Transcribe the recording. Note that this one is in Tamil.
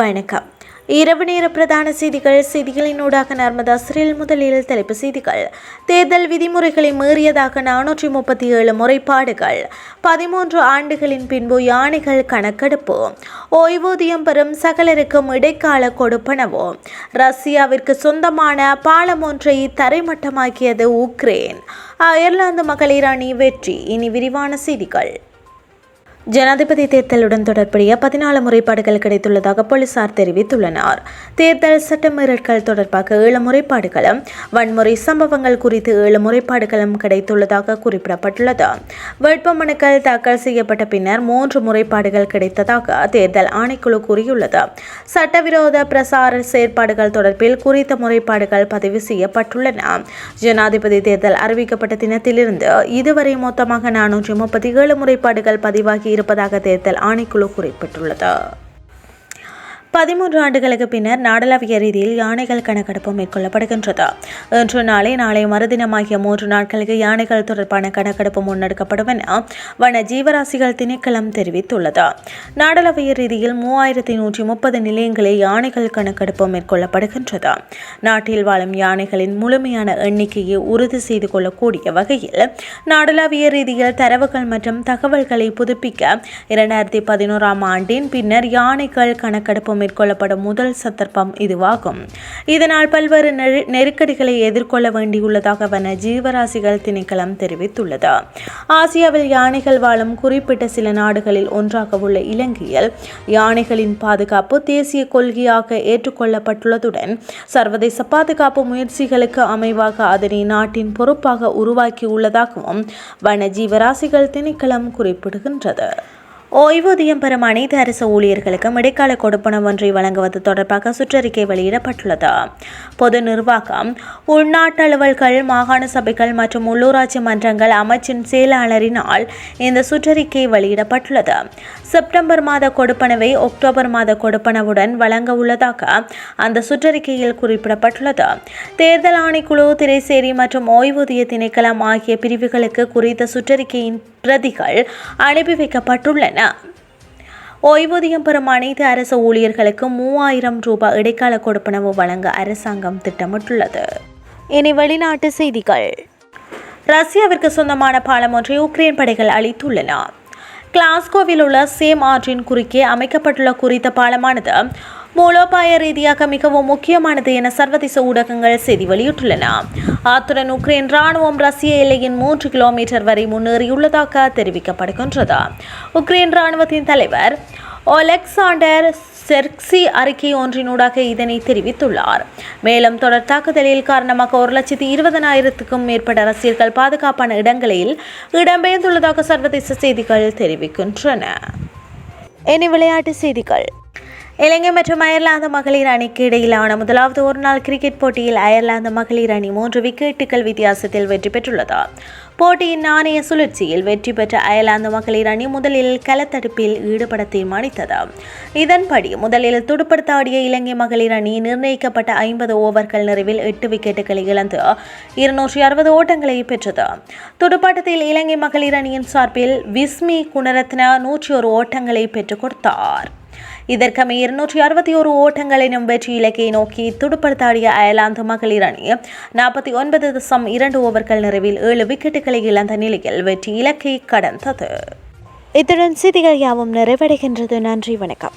வணக்கம். இரவு நேர பிரதான செய்திகள் செய்திகளினூடாக நர்மதா சிறில் முதலில் தலைப்பு செய்திகள். தேர்தல் விதிமுறைகளை மீறியதாக நானூற்றி முப்பத்தி ஏழு முறைப்பாடுகள். பதிமூன்று ஆண்டுகளின் பின்பு யானைகள் கணக்கெடுப்பு. ஓய்வூதியம் பெறும் சகலருக்கும் இடைக்கால கொடுப்பனவோ. ரஷ்யாவிற்கு சொந்தமான பாலம் ஒன்றை தரைமட்டமாக்கியது உக்ரைன். அயர்லாந்து மகளிர் அணி வெற்றி. இனி விரிவான செய்திகள். ஜனாதிபதி தேர்தலுடன் தொடர்புடைய பதினாலு முறைப்பாடுகள் கிடைத்துள்ளதாக போலீசார் தெரிவித்துள்ளனர். தேர்தல் சட்டமீறல்கள் தொடர்பாக ஏழு முறைப்பாடுகளும் வன்முறை சம்பவங்கள் குறித்து ஏழு முறைப்பாடுகளும் கிடைத்துள்ளதாக குறிப்பிடப்பட்டுள்ளது. வேட்புமனுக்கள் தாக்கல் செய்யப்பட்ட பின்னர் மூன்று முறைப்பாடுகள் கிடைத்ததாக தேர்தல் ஆணைக்குழு கூறியுள்ளது. சட்டவிரோத பிரசார செயற்பாடுகள் தொடர்பில் குறித்த முறைப்பாடுகள் பதிவு செய்யப்பட்டுள்ளன. ஜனாதிபதி தேர்தல் அறிவிக்கப்பட்ட தினத்திலிருந்து இதுவரை மொத்தமாக நானூற்றி முப்பத்தி ஏழு முறைப்பாடுகள் பதிவாகி இருப்பதாக தேர்தல் ஆணைக்குழு குறிப்பிட்டுள்ளது. பதிமூன்று ஆண்டுகளுக்கு பின்னர் நாடளாவிய ரீதியில் யானைகள் கணக்கெடுப்பு மேற்கொள்ளப்படுகின்றது. இன்று நாளை நாளை மறுதினமாகிய மூன்று நாட்களுக்கு யானைகள் தொடர்பான கணக்கெடுப்பு முன்னெடுக்கப்படும் என வன ஜீவராசிகள் திணைக்களம் தெரிவித்துள்ளது. நாடளாவிய ரீதியில் மூவாயிரத்தி நூற்றி முப்பது நிலையங்களில் யானைகள் கணக்கெடுப்பு மேற்கொள்ளப்படுகின்றது. நாட்டில் வாழும் யானைகளின் முழுமையான எண்ணிக்கையை உறுதி செய்து கொள்ளக்கூடிய வகையில் நாடளாவிய ரீதியில் தரவுகள் மற்றும் தகவல்களை புதுப்பிக்க இரண்டாயிரத்தி பதினோராம் ஆண்டின் பின்னர் யானைகள் கணக்கெடுப்பு மேற்கொள்ளப்படும் முதல் சந்தர்ப்பம் இதுவாகும். இதனால் பல்வேறு நெருக்கடிகளை எதிர்கொள்ள வேண்டியுள்ளதாக வன ஜீவராசிகள் திணைக்களம் தெரிவித்துள்ளது. ஆசியாவில் யானைகள் வாழும் குறிப்பிட்ட சில நாடுகளில் ஒன்றாக உள்ள இலங்கையில் யானைகளின் பாதுகாப்பு தேசிய கொள்கையாக ஏற்றுக்கொள்ளப்பட்டுள்ளதுடன் சர்வதேச பாதுகாப்பு முயற்சிகளுக்கு அமைவாக அதனை நாட்டின் பொறுப்பாக உருவாக்கியுள்ளதாகவும் வன ஜீவராசிகள் திணைக்களம் குறிப்பிடுகின்றது. ஓய்வூதியம் பெறும் அனைத்து அரசு ஊழியர்களுக்கும் இடைக்கால கொடுப்பணம் ஒன்றை வழங்குவது தொடர்பாக சுற்றறிக்கை வெளியிடப்பட்டுள்ளது. பொது நிர்வாகம் உள்நாட்டு அலுவல்கள் மாகாண சபைகள் மற்றும் உள்ளூராட்சி மன்றங்கள் அமைச்சின் செயலாளரினால் இந்த சுற்றறிக்கை வெளியிடப்பட்டுள்ளது. செப்டம்பர் மாத கொடுப்பனவை அக்டோபர் மாத கொடுப்பனவுடன் வழங்க உள்ளதாக அந்த சுற்றறிக்கையில் குறிப்பிடப்பட்டுள்ளது. தேர்தல் ஆணைக்குழு திரைசேரி மற்றும் ஓய்வூதிய திணைக்களம் ஆகிய பிரிவுகளுக்கு குறித்த சுற்றறிக்கையின் பிரதிகள் அனுப்பி வைக்கப்பட்டுள்ளன. ஓய்வூதியம் பெறும் அனைத்து அரசு ஊழியர்களுக்கு மூவாயிரம் ரூபாய் இடைக்கால கொடுப்பனவு வழங்க அரசாங்கம் திட்டமிட்டுள்ளது. இனி வெளிநாட்டு செய்திகள். ரஷ்யாவிற்கு சொந்தமான பாலம் ஒன்றை உக்ரைன் படைகள் அளித்துள்ளன. கிளாஸ்கோவில் உள்ள சேம் ஆற்றின் குறுக்கே அமைக்கப்பட்டுள்ள குறித்த பாலமானது மூலோபாய ரீதியாக மிகவும் முக்கியமானது என சர்வதேச ஊடகங்கள் செய்தி வெளியிட்டுள்ளன. அத்துடன் உக்ரைன் ராணுவம் ரஷ்ய எல்லையின் மூன்று கிலோமீட்டர் வரை முன்னேறியுள்ளதாக தெரிவிக்கப்படுகின்றது. உக்ரைன் ராணுவத்தின் தலைவர் ஒலெக்சாண்டர் செர்க்சி அறிக்கை ஒன்றினூடாக இதனை தெரிவித்துள்ளார். மேலும் தொடர் தாக்குதலில் காரணமாக ஒரு லட்சத்தி இருபதனாயிரத்துக்கும் மேற்பட்ட ரசிகர்கள் பாதுகாப்பான இடங்களில் இடம்பெயர்ந்துள்ளதாக சர்வதேச செய்திகள் தெரிவிக்கின்றன. இனி விளையாட்டு செய்திகள். இலங்கை மற்றும் அயர்லாந்து மகளிர் அணிக்கு இடையிலான முதலாவது ஒருநாள் கிரிக்கெட் போட்டியில் அயர்லாந்து மகளிர் அணி மூன்று விக்கெட்டுகள் வித்தியாசத்தில் வெற்றி பெற்றுள்ளது. போட்டியின் நாணய சுழற்சியில் வெற்றி பெற்ற அயர்லாந்து மகளிர் அணி முதலில் களத்தடுப்பில் ஈடுபட தீர்மானித்தது. இதன்படி முதலில் துடுப்படுத்தாடிய இலங்கை மகளிர் அணி நிர்ணயிக்கப்பட்ட ஐம்பது ஓவர்கள் நிறைவில் எட்டு விக்கெட்டுகளை இழந்து இருநூற்றி அறுபது ஓட்டங்களை பெற்றது. துடுப்பாட்டத்தில் இலங்கை மகளிர் அணியின் சார்பில் விஸ்மி குணரத்ன நூற்றி ஒரு ஓட்டங்களை பெற்றுக் கொடுத்தார். இதற்கமை இருநூற்றி அறுபத்தி ஒரு ஓட்டங்களினும் வெற்றி இலக்கை நோக்கி துடுப்படுத்தாடிய அயர்லாந்து மகளிர் அணி நாற்பத்தி ஒன்பது தசம் இரண்டு ஓவர்கள் நிறைவில் ஏழு விக்கெட்டுகளை இழந்த நிலையில் வெற்றி இலக்கை கடந்தது. இத்துடன் செய்திகள் யாவும் நிறைவடைகின்றது. நன்றி வணக்கம்.